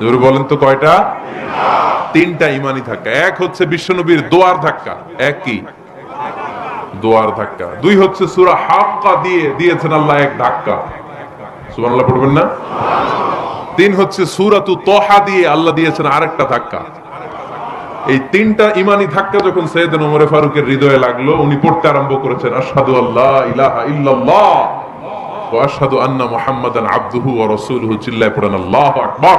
জোরে বলেন তো কয়টা? তিনটা ইমানি ধাক্কা। এক হচ্ছে বিশ্বনবীর দোয়ার ধাক্কা। এক কি? দোয়ার ধাক্কা। দুই হচ্ছে সুরা হাক্কা দিয়ে দিয়েছেন আল্লাহ এক ধাক্কা। সুবহানাল্লাহ পড়বেন না? তিন হচ্ছে সুরাতু তহা দিয়ে আল্লাহ দিয়েছেন আরেকটা ধাক্কা। এই তিনটা ইমানি ধাক্কা যখন ফারুকের হৃদয়ে লাগল, উনি পড়তে আরম্ভ করেছেন, আশহাদু আল্লাহ ইলাহা ইল্লাল্লাহ আন্না মুহাম্মাদান আবদুহু চিল্লায় পড়েন, আল্লাহু আকবার।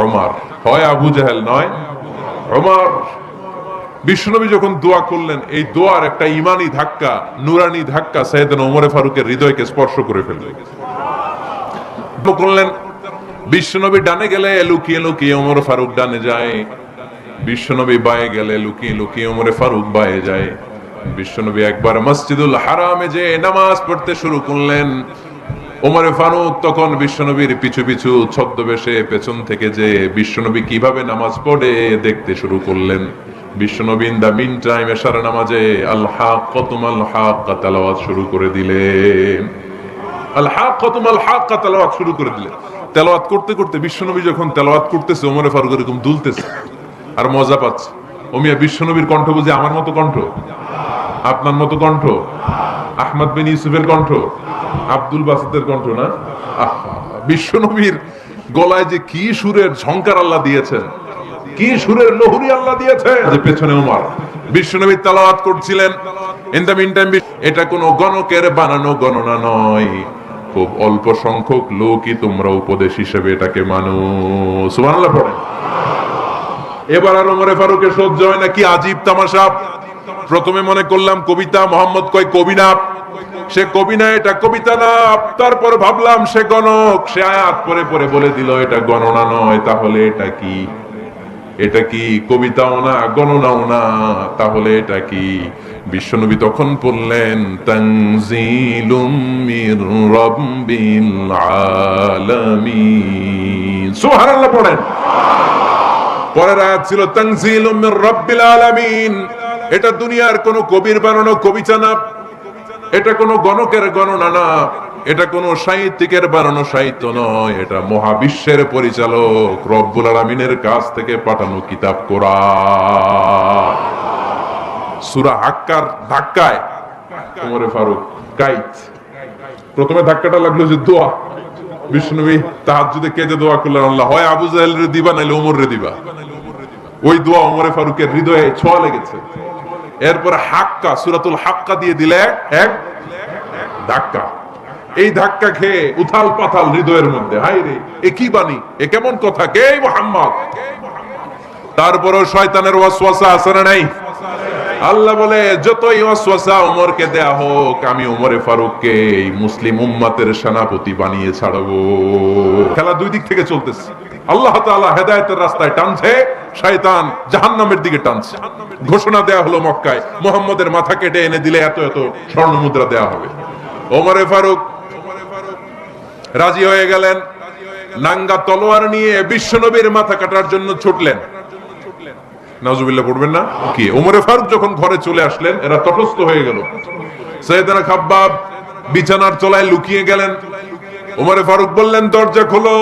ওমর। হয় আবু জাহেল নয়, ওমর। বিশ্বনবী যখন দোয়া করলেন, এই দোয়ার একটা ইমানি ধাক্কা, নুরানি ধাক্কা সাইয়েদান ওমরে ফারুকের হৃদয়কে স্পর্শ করে ফেলল। করলেন, বিশ্বনবী ডানে গেলে লুকিয়ে লুকিয়ে ওমর ফারুক ডানে যায়। বিশ্বনবী বায়ে গেলে লুকিয়ে লুকিয়ে ওমরে ফারুক বায়ে যায়। বিশ্বনবী একবার মসজিদুল হারামে যে নামাজ পড়তে শুরু করলেন। ওমরে ফারুক তখন বিশ্বনবীর পিছু পিছু ছদ্মবেশে পেছন থেকে যে বিশ্বনবী কীভাবে নামাজ পড়ে দেখতে শুরু করলেন। দা মিন টাইম এশার নামাজে আল হাক কতুম আল তালাওয়াত শুরু করে দিলেন। আল হাক কতুম আল তালাওয়াত শুরু করে দিলেন। তেলাওয়াত করতে করতে বিশ্বনবী যখন তেলাওয়াত করতেছে, ওমরে ফারুক এরকম দুলতেছে আর মজা পাচ্ছে। ওমিয়া বিশ্বনবীর কণ্ঠ বুঝে আমার মতো কণ্ঠ? আপনার মতো কণ্ঠ? আহমদ বিন ইউসুফের কণ্ঠ? আব্দুল বাসিদের কণ্ঠ না? বিশ্বনবীর গলায় যে কি সুরের ঝংকার আল্লাহ দিয়েছেন কি সুরের লহুরি আল্লাহ দিয়েছেন। যে পেছনে উমার। বিশ্বনবী তালাওয়াত করছিলেন। ইন দ্য মিন টাইম এটা কোনো গণকের বানানো গণনা নয়। খুব অল্প সংখ্যক লোকই তোমরা উপদেশ হিসেবে এটাকে মানো। সুবহানাল্লাহ এবার আর ওমরে ফারুকের সহ্য হয় না কি আজীব তামাশা। প্রথমে মনে করলাম কবিতা, মোহাম্মদ কয় কবি না সে কবি না এটা কবিতা না। তারপর ভাবলাম সে গণক। সে আয়াত পরে পরে বলে দিল, এটা গণনা নয়, তাহলে এটা কি? এটা কি কবিতাও না, গণনাও না? তাহলে এটা কি? বিশ্বনবী তখন পড়লেন তানজিলুম পরের আয়াত ছিল, তানজিলুম মির রাব্বিল এটা দুনিয়ার কোন কবির বানানো কবিতা না এটা কোনো গণকের গণনা না, এটা কোনো সাহিত্যিকের বানানো সাহিত্য নয়, এটা মহাবিশ্বের পরিচালক রব্বুল আলমিনের কাছ থেকে পাঠানো কিতাব কোরআন। সুরা হাক্কার ধাক্কায়, ওমরে ফারুক কাইত প্রথমে ধাক্কাটা লাগল যে দোয়া। বিষ্ণুবী তাহার যদি কেঁদে দোয়া করলেন আল্লাহ? হয় আবু জাহেল রে দিবা নাইলে ওমর রে দিবা? ওই দোয়া ওমরে ফারুকের হৃদয়ে ছোঁয়া লেগেছে। এরপর হাক্কা, সুরাতুল হাক্কা দিয়ে দিলে এক ধাক্কা। এই ধাক্কা খেয়ে উথাল পাথাল হৃদয়ের মধ্যে হাই রে, এ কি বাণী? এ কেমন কথা? কে মোহাম্মদ? তারপরও শয়তানের ওয়াসওয়াসা আছে না নাই? আল্লাহ বলে, যতই ওয়াসওয়াসা ওমরকে দেয়া হোক, আমি ওমরে ফারুককে এই মুসলিম উম্মাতের সেনাপতি বানিয়ে ছাড়বো। খেলা দুই দিক থেকে চলতেছে। আল্লাহ তাআলা হেদায়েতের রাস্তায় টানছে। শয়তান জাহান্নামের দিকে টানছে। ঘোষণা দেয়া হলো মক্কায়, মোহাম্মদের মাথা কেটে এনে দিলে এত এত স্বর্ণ মুদ্রা দেয়া হবে। ওমরে ফারুক রাজি হয়ে গেলেন, নাঙ্গা তলোয়ার নিয়ে বিশ্বনবীর মাথা কাটার জন্য ছুটলেন। নাজুবিল্লাহ পড়বেন না? কি? ওমরে ফারুক যখন ঘরে চলে আসলেন, এরা তটস্থ হয়ে গেল। সৈয়দানা খাব্বাব বিছানার তলায় লুকিয়ে গেলেন। ওমরে ফারুক বললেন, দরজা খোলো।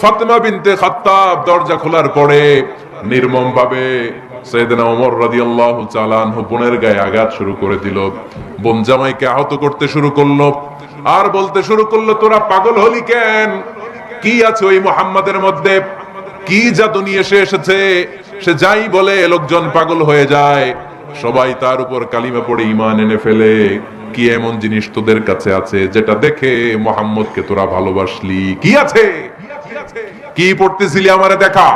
ফাতেমা বিনতে খাত্তাব দরজা খোলার পরে নির্মম ভাবে সৈয়দনা ওমর রাদিয়াল্লাহু তাআলা আনহু বোনের গায়ে আঘাত শুরু করে দিল। বোন জামাইকে আহত করতে শুরু করল। আর বলতে শুরু করল, তোরা পাগল হলি কেন? কি আছে ওই মুহাম্মাদের মধ্যে? কি জাদু নিয়ে এসে এসেছে? সে যাই বলে লোকজন পাগল হয়ে যায়। সবাই তার উপর কালিমা পড়ে ইমান এনে ফেলে। কি এমন জিনিস তোদের কাছে আছে যেটা দেখে মোহাম্মদকে তোরা ভালোবাসলি? কি আছে? কি পড়তেছিলি আমারে দেখা?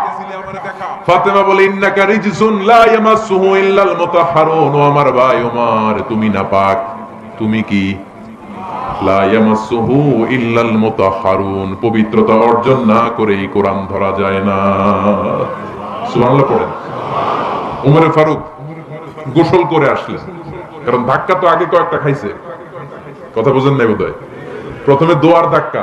ফাতেমা বলে ইন্নাকা রিজসুন লা ইয়ামাসসুহু ইল্লাল মুতাহহারুন ও আমার ভাই ওমর তুমি নাপাক। তুমি কি? লা ইয়ামাসসুহু ইল্লাল মুতাহহারুন পবিত্রতা অর্জন না করে এই কোরআন ধরা যায় না। সুবহানাল্লাহ পড়েন। উমরে ফারুক গোসল করে আসলেন। কারণ ধাক্কা তো আগে কয়েকটা খাইছে। কথা বুঝেন নাই বোধহয়। প্রথমে দোয়ার ধাক্কা।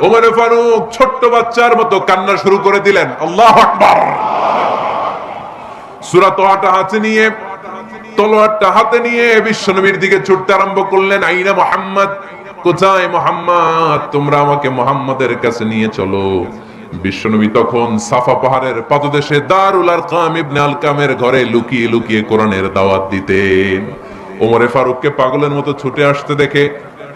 ওমরে ফারুক ছোট্ট বাচ্চার মতো কান্না শুরু করে দিলেন। আল্লাহ আকবার। সুরা তোহাটা হাতে নিয়ে, তলোয়ারটা হাতে নিয়ে বিশ্বনবীর দিকে ছুটতে আরম্ভ করলেন। আইনা মোহাম্মদ, কোথায় মোহাম্মদ? তোমরা আমাকে মোহাম্মদের কাছে নিয়ে চলো। বিশ্বনবী তখন সাফা পাহাড়ের পাদদেশে দারুল আরকাম ইবনে আলকামের ঘরে লুকিয়ে লুকিয়ে কোরআনের দাওয়াত দিতেন। ওমরে ফারুককে পাগলের মতো ছুটে আসতে দেখে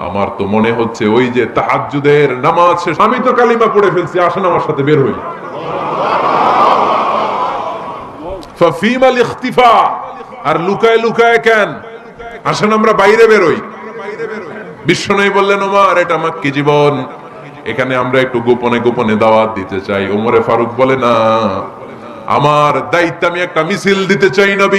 আমার তো মনে হচ্ছে ওই যে তাহাজ্জুদের নামাজ শেষ। আমি তো কালিমা পড়ে ফেলছি, আসেন আমার সাথে বের হই। আর লুকায় লুকায় কেন? আসেন আমরা বাইরে বেরোই বিশ্ব বিশ্বনবী বললেন, ওমর, এটা আমার কি জীবন। এখানে আমরা একটু গোপনে গোপনে দাওয়াত দিতে চাই। ওমরে ফারুক বলে, না। আমার দায়িত্ব আমি একটা মিছিল দিতে চাই নবী।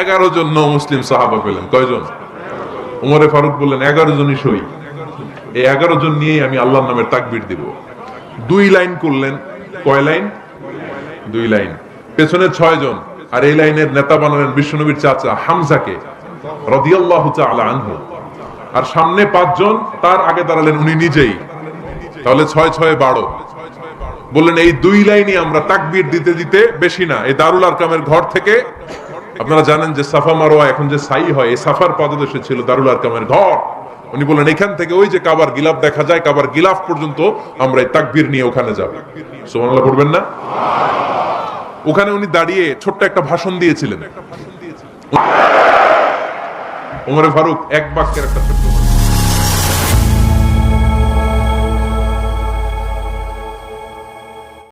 এগারো জন ন মুসলিম সাহাবা পেলেন। কয়জন? উমরে ফারুক বললেন, এগারো জনই সই। এই এগারো জন নিয়েই আমি আল্লাহর নামের তাকবির দিব। দুই লাইন করলেন। কয় লাইন? দুই লাইন। পেছনে ছয় জন। আর এই লাইনের নেতা বানালেন বিশ্বনবীর চাচা হামজাকে আর সামনে পাঁচজন তার আগে দাঁড়ালেন উনি নিজেই। তাহলে ছয় ছয় বারো। বললেন, এই দুই লাইনই আমরা তাকবীর দিতে দিতে বেশি না। এই দারুল আরকামের ঘর থেকে আপনারা জানেন যে সাফা মারোয়া এখন যে সাই হয়, এই সাফার পাদদেশে ছিল দারুল আরকামের ঘর। উনি বললেন, এখান থেকে ওই যে কাবার গিলাফ দেখা যায়, কাবার গিলাফ পর্যন্ত আমরা এই তাকবীর নিয়ে ওখানে যাব। সুবহানাল্লাহ পড়বেন না? ওখানে উনি দাঁড়িয়ে ছোট্ট একটা ভাষণ দিয়েছিলেন। উমরে ফারুক, এক বাক্যের একটা ছোট্ট